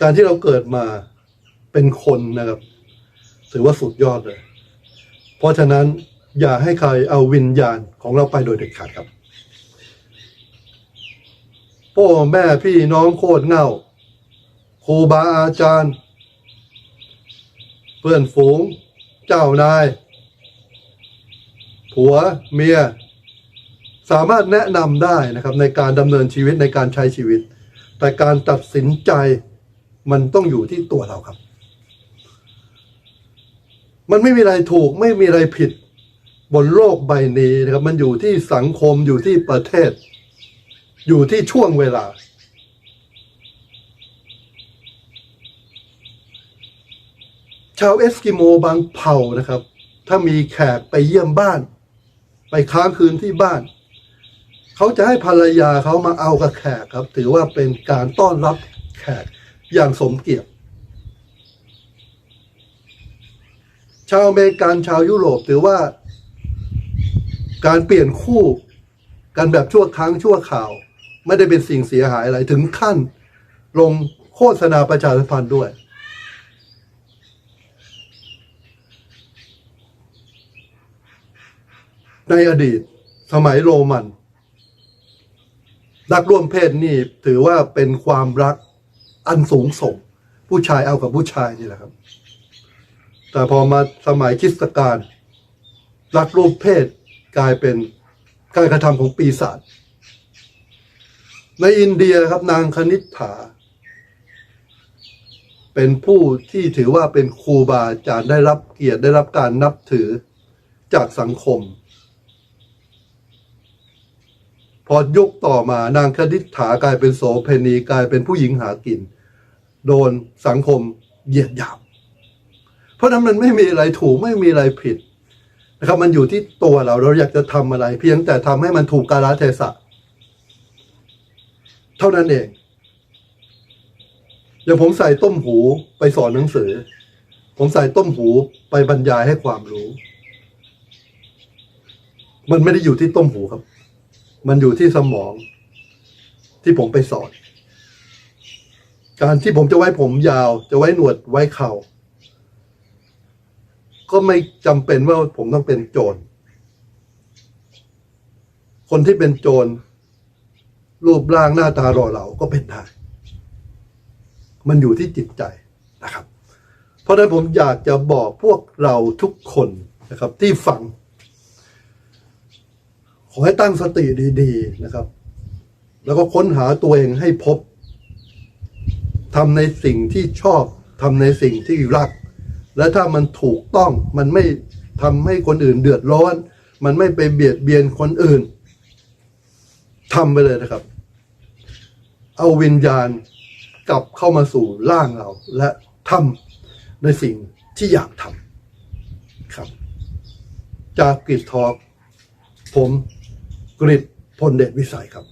การที่เราเกิดมาเป็นคนนะครับ ถือว่าสุดยอดเลย เพราะฉะนั้นอย่าให้ใครเอาวิญญาณของเราไปโดยเด็ดขาดครับพ่อแม่พี่น้องโคตรเงาครูบาอาจารย์ เพื่อนฝูง เจ้านาย ผัวเมีย สามารถแนะนำได้นะครับ ในการดำเนินชีวิตในการใช้ชีวิต แต่การตัดสินใจ มันต้องอยู่ที่ตัวเราครับ มันไม่มีอะไรถูกไม่มีอะไรผิด บนโลกใบนี้นะครับ มันอยู่ที่สังคมอยู่ที่ประเทศ อยู่ที่ช่วงเวลา ชาวเอสกิโมบางเผ่านะครับ ถ้ามีแขกไปเยี่ยมบ้าน ไปค้างคืนที่บ้านเขาจะให้ภรรยาเขามาเอากับแขกครับ ถือว่าเป็นการต้อนรับแขก อย่างสมเกียรติ ชาวอเมริกันชาวยุโรปถือว่า การเปลี่ยนคู่กันแบบชั่วครั้งชั่วข่าว ไม่ได้เป็นสิ่งเสียหายอะไรถึงขั้นลงโฆษณาประชาสัมพันธ์ด้วย ในอดีตสมัยโรมันรักร่วมเพศนี่ถือว่าเป็นความรัก อันสูงส่ง ผู้ชายเอากับผู้ชายนี่แหละครับ แต่พอมาสมัยคริสตกาลรักร่วมเพศกลายเป็นการกระทำของปีศาจในอินเดียครับนางคณิษฐา เป็นผู้ที่ถือว่าเป็นครูบาอาจารย์ได้รับเกียรติได้รับการนับถือจากสังคม พอยุคต่อมานางคณิษฐากลายเป็นโสเพณีกลายเป็นผู้หญิงหากิน โดนสังคมเหยียดหยามเพราะนั้นมันไม่มีอะไรถูกไม่มีอะไรผิดนะครับ มันอยู่ที่ตัวเราเราอยากจะทำอะไร เพียงแต่ทำให้มันถูกกาลเทศะ เท่านั้นเองอย่างผมใส่ต้มหูไปสอนหนังสือ ผมใส่ต้มหูไปบรรยายให้ความรู้ มันไม่ได้อยู่ที่ต้มหูครับ มันอยู่ที่สมองที่ผมไปสอน การที่ผมจะไว้ผมยาว จะไว้หนวดไว้เข่า ก็ไม่จำเป็นว่าผมต้องเป็นโจร คนที่เป็นโจร รูปร่างหน้าตาหล่อเหลาก็เป็นได้มันอยู่ที่จิตใจนะครับ เพราะฉะนั้นผมอยากจะบอกพวกเราทุกคนนะครับ ที่ฟัง ขอให้ตั้งสติดี ๆนะครับ แล้วก็ค้นหาตัวเองให้พบ ทำในสิ่งที่ชอบทำในสิ่งที่รัก และถ้ามันถูกต้องมันไม่ทำให้คนอื่นเดือดร้อน มันไม่ไปเบียดเบียนคนอื่นทำไปเลยนะครับ เอาวิญญาณกลับเข้ามาสู่ร่างเรา และทำในสิ่งที่อยากทำครับ จากกริดทอกผมกริดพลเดชวิสัยครับ